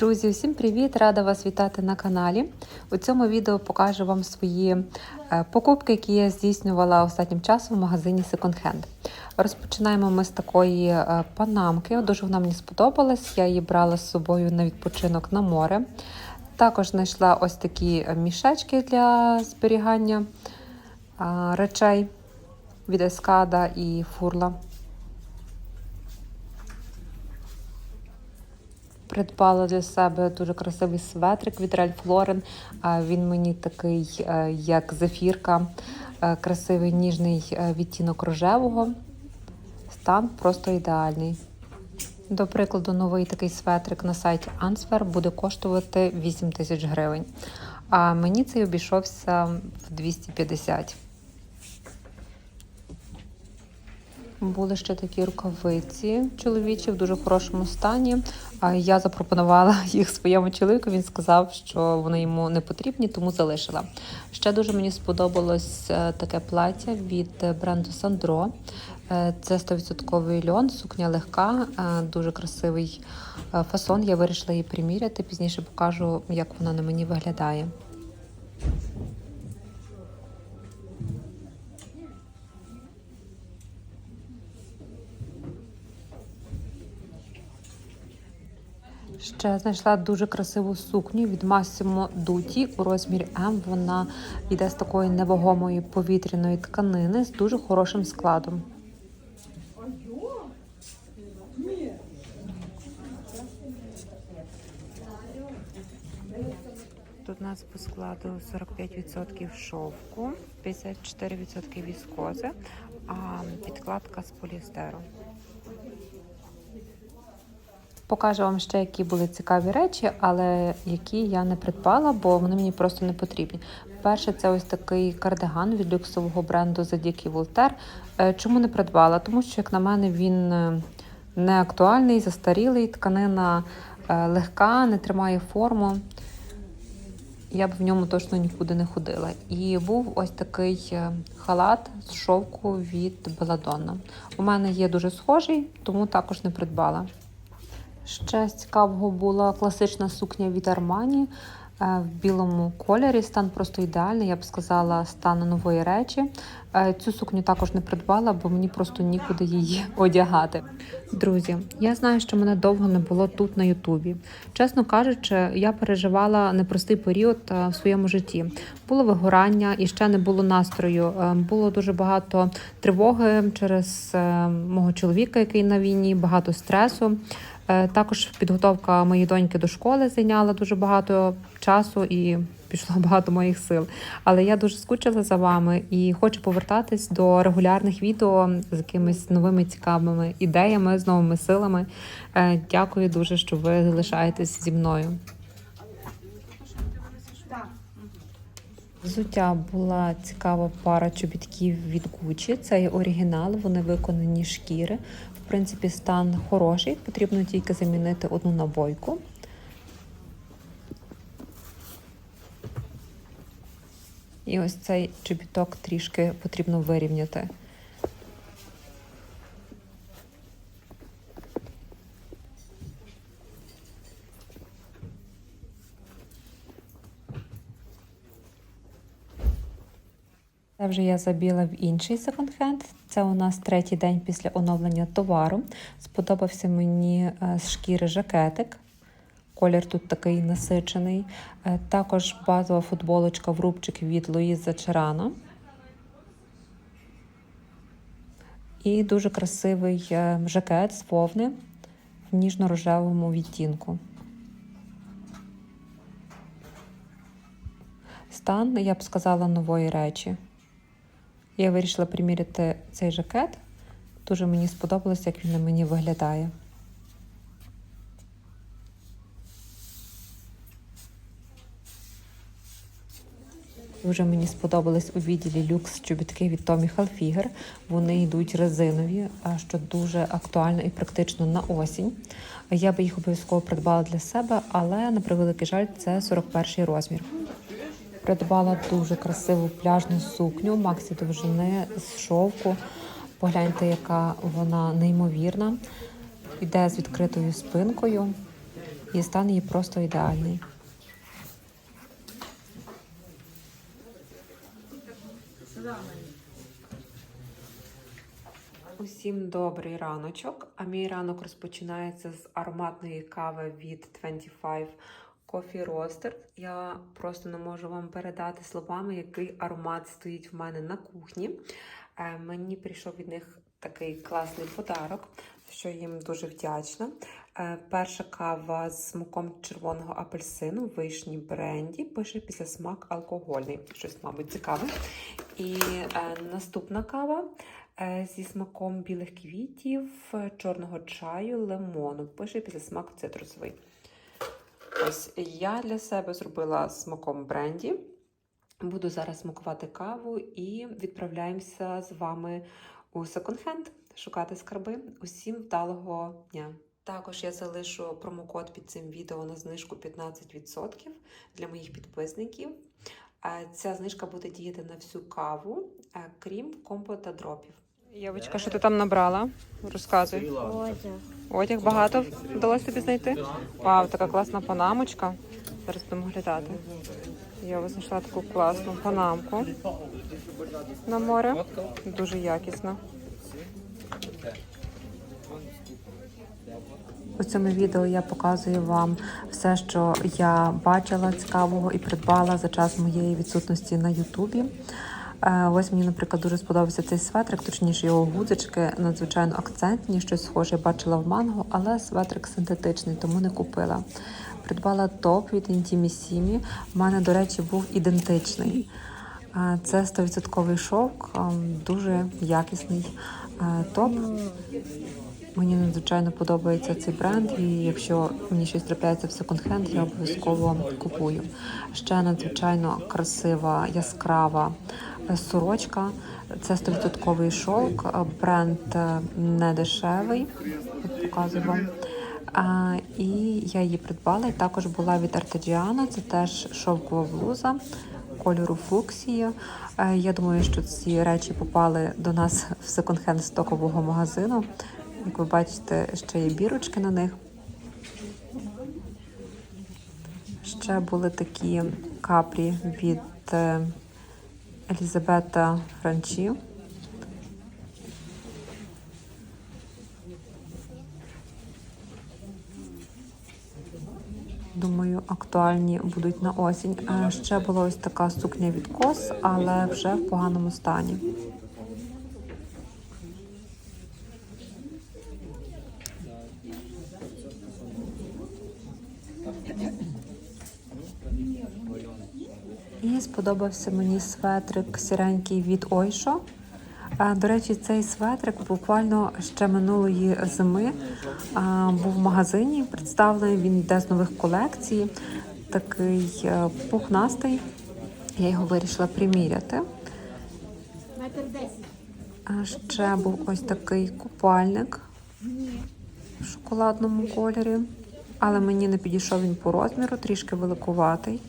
Друзі, всім привіт! Рада вас вітати на каналі. У цьому відео покажу вам свої е, покупки, які я здійснювала останнім часом в магазині Second Hand. Розпочинаємо ми з такої е, панамки. Дуже вона мені сподобалась. Я її брала з собою на відпочинок на море. Також знайшла ось такі е, мішечки для зберігання речей від Ескада і Фурла. Придбала для себе дуже красивий светрик від Ralph Lauren. Він мені такий, е, як зефірка, е, красивий ніжний е, відтінок рожевого. Стан просто ідеальний. До прикладу, новий такий светрик на сайті Answer буде коштувати 8 тисяч гривень. А мені цей обійшовся в 250. Були ще такі рукавиці чоловічі в дуже хорошому стані. А Я запропонувала їх своєму чоловіку. Він сказав, що вони йому не потрібні, тому залишила. Ще дуже мені сподобалось е, таке плаття від бренду Sandro. Е, Це 100% льон, сукня легка, е, дуже красивий фасон. Я вирішила її приміряти. Пізніше покажу, як вона на мені виглядає. Ще знайшла дуже красиву сукню від Massimo Dutti у розмірі М. Вона йде з такої невагомої повітряної тканини з дуже хорошим складом. Тут у нас по складу 45% шовку, 54% віскози, а підкладка з поліестеру. Покажу вам ще, які були цікаві речі, але які я не придбала, бо вони мені просто не потрібні. Перше, це ось такий кардиган від люксового бренду Dicky Voltaire. Е, Чому не придбала? Тому що, як на мене, він е, не актуальний, застарілий, тканина е, легка, не тримає форму. Я б в ньому точно нікуди не ходила. І був ось такий халат з шовку від Belladonna. У мене є дуже схожий, тому також не придбала. Ще цікавого була класична сукня від Armani в білому кольорі. Стан просто ідеальний, я б сказала, стан нової речі. Цю сукню також не придбала, бо мені просто нікуди її одягати. Друзі, я знаю, що мене довго не було тут на Ютубі. Чесно кажучи, я переживала непростий період в своєму житті. Було вигорання і ще не було настрою. Було дуже багато тривоги через мого чоловіка, який на війні, багато стресу. Також підготовка моєї доньки до школи зайняла дуже багато часу і пішло багато моїх сил. Але я дуже скучила за вами і хочу повертатись до регулярних відео з якимись новими цікавими ідеями, з новими силами. Дякую дуже, що ви залишаєтесь зі мною. Взуття була цікава пара чобітків від Gucci. Це оригінал, вони виконані шкіри. В принципі, стан хороший, потрібно тільки замінити одну набойку. І ось цей чобіток трішки потрібно вирівняти. Це вже я забіла в інший секонд-хенд. Це у нас третій день після оновлення товару. Сподобався мені з шкіри жакетик. Колір тут такий насичений. Також базова футболочка в рубчик від Луїза Черано. І дуже красивий жакет з вовни в ніжно-рожевому відтінку. Стан, я б сказала, нової речі. Я вирішила приміряти цей жакет. Дуже мені сподобалось, як він на мені виглядає. Дуже мені сподобались у відділі люкс чобітки від Tommy Hilfiger. Вони йдуть резинові, що дуже актуально і практично на осінь. Я би їх обов'язково придбала для себе, але на превеликий жаль, це 41 розмір. Придбала дуже красиву пляжну сукню Максі довжини з шовку. Погляньте, яка вона неймовірна. Іде з відкритою спинкою. і стан її просто ідеальний. Усім добрий раночок. А мій ранок розпочинається з ароматної кави від 25 Coffee Roaster. Я просто не можу вам передати словами, який аромат стоїть в мене на кухні. Е, Мені прийшов від них такий класний подарок, що їм дуже вдячна. Е, Перша кава з смаком червоного апельсину, вишні бренді. Пише після смак алкогольний. Щось, мабуть, цікаве. І е, наступна кава зі смаком білих квітів, чорного чаю, лимону. Пише після смак цитрусовий. Ось я для себе зробила смаком бренді. Буду зараз смакувати каву і відправляємося з вами у секонд-хенд шукати скарби. Усім вдалого дня! Також я залишу промокод під цим відео на знижку 15% для моїх підписників. Е, Ця знижка буде діяти на всю каву, е, крім компо та дропів. Євочка, що ти там набрала? Розказуй. Одяг. Одяг багато вдалося тобі знайти? Вау, така класна панамочка. Зараз будемо глядати. Я знайшла таку класну панамку на море. Дуже якісно. У цьому відео я показую вам все, що я бачила цікавого і придбала за час моєї відсутності на Ютубі. Е, Ось мені, наприклад, дуже сподобався цей светрик, точніше його гудзички надзвичайно акцентні, щось схоже бачила в манго, але светрик синтетичний, тому не купила. Придбала топ від Intimissimi. У мене, до речі, був ідентичний. Е, Це 100% шовк, ем, дуже якісний е, топ. Мені надзвичайно подобається цей бренд, і якщо мені щось трапляється в секонд-хенд, я обов'язково купую. Ще надзвичайно красива, яскрава е, сорочка. Це 100% шовк, е, бренд е, не дешевий. Показую вам. А, і я її придбала. І також була від Artigiano. Це теж шовкова блуза кольору фуксії. Я думаю, що ці речі попали до нас в секонд-хенд стокового магазину. Як ви бачите, ще є бірочки на них. Ще були такі капрі від е, Елізабета Франчі. Думаю, актуальні будуть на осінь. Е, Ще була ось така сукня від кос, але вже в поганому стані. Сподобався мені светрик сіренький від Ойшо. До речі, цей светрик буквально ще минулої зими був в магазині представлений. Він йде з нових колекцій, такий е, пухнастий. Я його вирішила приміряти. А ще був ось такий купальник в шоколадному кольорі, але мені не підійшов він по розміру, трішки великуватий.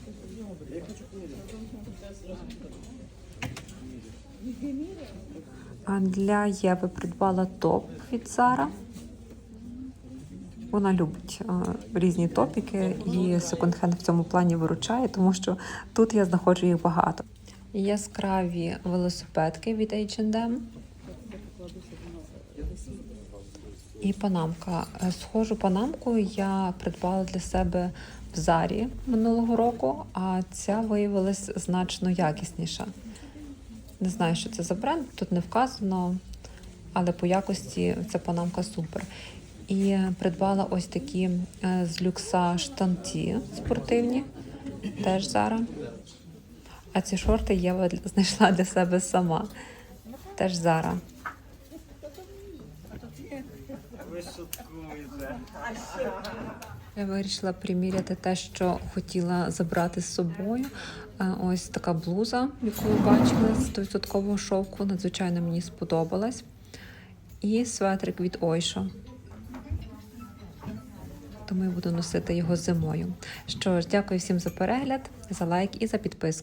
Для Єви придбала топ від Зара. Вона любить е, різні топіки, і секонд-хенд в цьому плані виручає, тому що тут я знаходжу їх багато. Яскраві велосипедки від H&M. І панамка. Е, Схожу панамку я придбала для себе в Зарі минулого року, а ця виявилась значно якісніша. Не знаю, що це за бренд, тут не вказано, але по якості ця панамка супер. І придбала ось такі е, з люкса штанці спортивні, теж Зара. А ці шорти для- знайшла для себе сама. Теж Зара. Ви шуткуєте. Я вирішила приміряти те, що хотіла забрати з собою. Е, Ось така блуза, яку ви бачили з 100% шовку. Надзвичайно мені сподобалась. І светрик від Ойшо. Тому я буду носити його зимою. Що ж, дякую всім за перегляд, за лайк і за підписку.